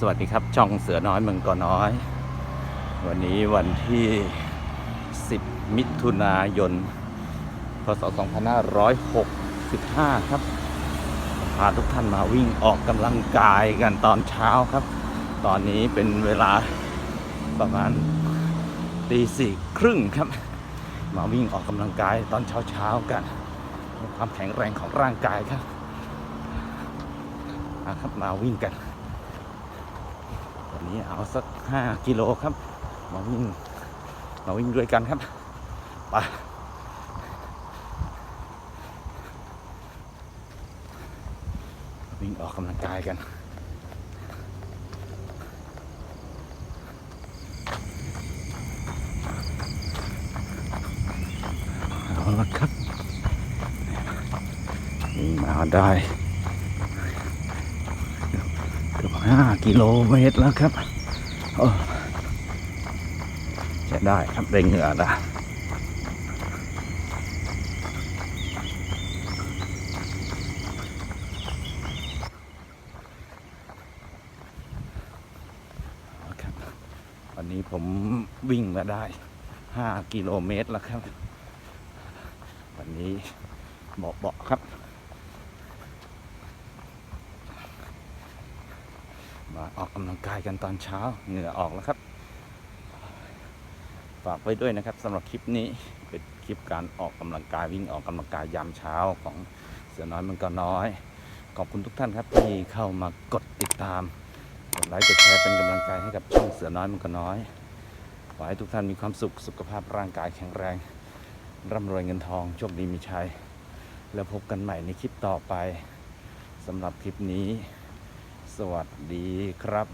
สวัสดีครับ ช่องเสือน้อยเมืองกอน้อย วันนี้วันที่ 10 มิถุนายน พศ 2565 ครับ พาทุกท่านมาวิ่งออกกำลังกายกันตอนเช้าครับ ตอนนี้เป็นเวลาประมาณตีสี่ครึ่งครับ มาวิ่งออกกำลังกายตอนเช้าๆกันเพื่อความแข็งแรงของร่างกายครับมาครับมาวิ่งกัน เอาสักห้ากิโลครับ มาวิ่ง มาวิ่งด้วยกันครับ ไป วิ่งออกกำลังกายกันเอาละครับวิ่งมาได้เกือบห้ากิโลเมตรแล้วครับ จะได้ครับเร่งเหงื่อได้เอาครับวันนี้ผมวิ่งมาได้ห้ากิโลเมตรแล้วครับ วันนี้เบาๆครับ มาออกกำลังกายกันตอนเช้าเหงื่อออกแล้วครับ ฝากไว้ด้วยนะครับสำหรับคลิปนี้เป็นคลิปการออกกำลังกายวิ่งออกกำลังกายยามเช้าของเสือน้อยมันก็น้อย ขอบคุณทุกท่านครับที่เข้ามากดติดตามกดไลค์กดแชร์เป็นกำลังใจให้กับช่องเสือน้อยมันก็น้อยขอให้ทุกท่านมีความสุขสุขภาพร่างกายแข็งแรง ร่ำรวยเงินทองโชคดีมีชัย แล้วพบกันใหม่ในคลิปต่อไปสำหรับคลิปนี้ สวัสดีครับ